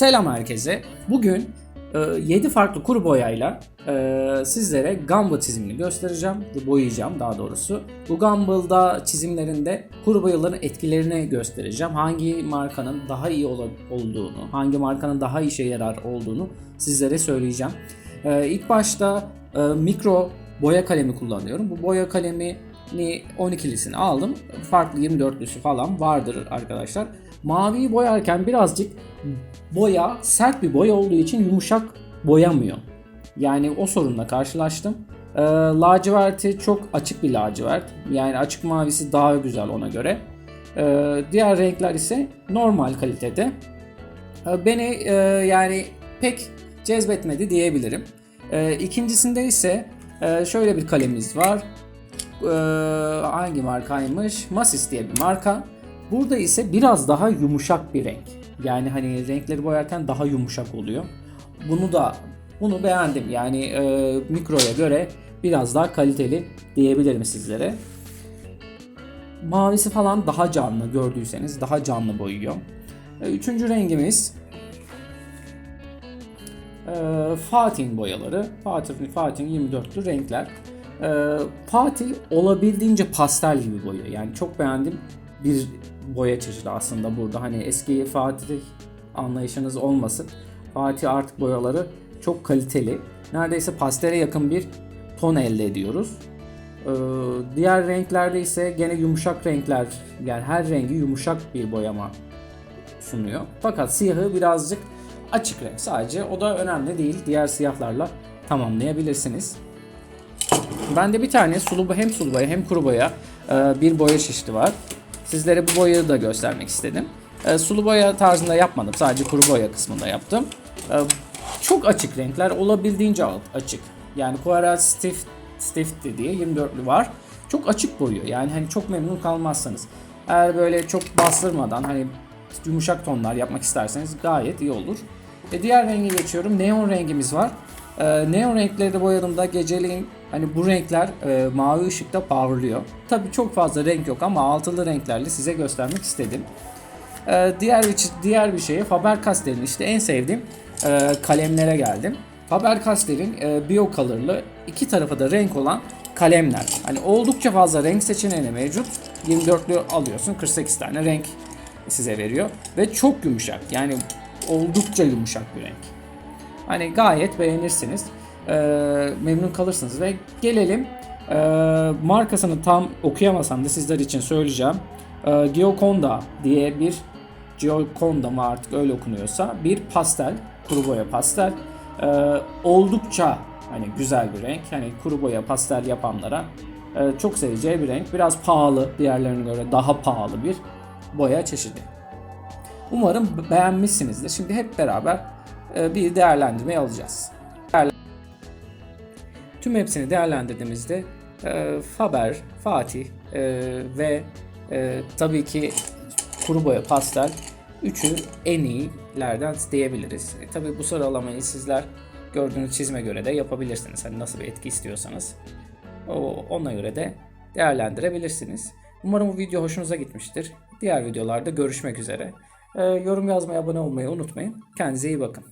Selam herkese. Bugün 7 farklı kuru boyayla e, sizlere Gumball çizimini göstereceğim. Boyayacağım daha doğrusu. Bu Gumball'da çizimlerinde kuru boyaların etkilerini göstereceğim. Hangi markanın daha iyi olduğunu, hangi markanın daha işe yarar olduğunu sizlere söyleyeceğim. E, İlk başta e, mikro boya kalemi kullanıyorum. Bu boya kalemini 12'lisini aldım. Farklı 24'lüsü falan vardır arkadaşlar. Maviyi boyarken birazcık boya sert bir boya olduğu için yumuşak boyamıyor. Yani o sorunla karşılaştım. Ee, laciverti çok açık bir lacivert. Yani açık mavisi daha güzel ona göre. Ee, diğer renkler ise normal kalitede. Ee, beni e, yani pek cezbetmedi diyebilirim. Ee, ikincisinde ise e, şöyle bir kalemimiz var. Ee, hangi markaymış? Masis diye bir marka. Burada ise biraz daha yumuşak bir renk. Yani hani renkleri boyarken daha yumuşak oluyor. Bunu da bunu beğendim. Yani e, mikroya göre biraz daha kaliteli diyebilirim sizlere. Mavisi falan daha canlı gördüyseniz daha canlı boyuyor. E, Üçüncü rengimiz e, Fatih'in boyaları. Fatih, Fatih'in 24'lü renkler. E, Fatih olabildiğince pastel gibi boyuyor. Yani çok beğendim bir boya çeşidi aslında burada. Hani eski Fatih anlayışınız olmasın. Fatih artık boyaları çok kaliteli. Neredeyse pastele yakın bir ton elde ediyoruz. Ee, diğer renklerde ise gene yumuşak renkler yani her rengi yumuşak bir boyama sunuyor. Fakat siyahı birazcık açık renk sadece. O da önemli değil. Diğer siyahlarla tamamlayabilirsiniz. Bende bir tane sulu hem sulu boya hem kuru boya e, bir boya çeşidi var. Sizlere bu boyayı da göstermek istedim. E, Sulu boya tarzında yapmadım. Sadece kuru boya kısmında yaptım. E, Çok açık renkler. Olabildiğince açık. Yani Coral Stiff, Stiff diye 24'lü var. Çok açık boyuyor. Yani hani çok memnun kalmazsanız. Eğer böyle çok bastırmadan hani yumuşak tonlar yapmak isterseniz gayet iyi olur. Ve diğer rengi geçiyorum. Neon rengimiz var. Neon renkleri de boyadığımda geceliğin hani bu renkler e, mavi ışıkta parlıyor. Tabi çok fazla renk yok ama altılı renklerle size göstermek istedim. Ee, diğer bir diğer bir şeye Faber-Castell'in işte en sevdiğim e, kalemlere geldim. Faber-Castell'in e, Bio Color'lı iki tarafa da renk olan kalemler. Hani oldukça fazla renk seçeneği mevcut. 24'lü alıyorsun 48 tane renk size veriyor ve çok yumuşak. Yani oldukça yumuşak bir renk. Hani gayet beğenirsiniz. Ee, memnun kalırsınız ve gelelim ee, markasını tam okuyamasam da sizler için söyleyeceğim. Ee, Gioconda diye bir Gioconda mı artık öyle okunuyorsa bir pastel, kuru boya pastel. Ee, oldukça hani güzel bir renk. Hani kuru boya pastel yapanlara e, çok seveceği bir renk. Biraz pahalı, diğerlerine göre daha pahalı bir boya çeşidi. Umarım beğenmişsinizdir. Şimdi hep beraber e, bir değerlendirme alacağız. Tüm hepsini değerlendirdiğimizde e, Faber, Fatih e, ve e, tabii ki kuru boya pastel üçü en iyilerden diyebiliriz. E, tabii bu sıralamayı sizler gördüğünüz çizime göre de yapabilirsiniz. Hani nasıl bir etki istiyorsanız. O, ona göre de değerlendirebilirsiniz. Umarım bu video hoşunuza gitmiştir. Diğer videolarda görüşmek üzere. E, yorum yazmayı, abone olmayı unutmayın. Kendinize iyi bakın.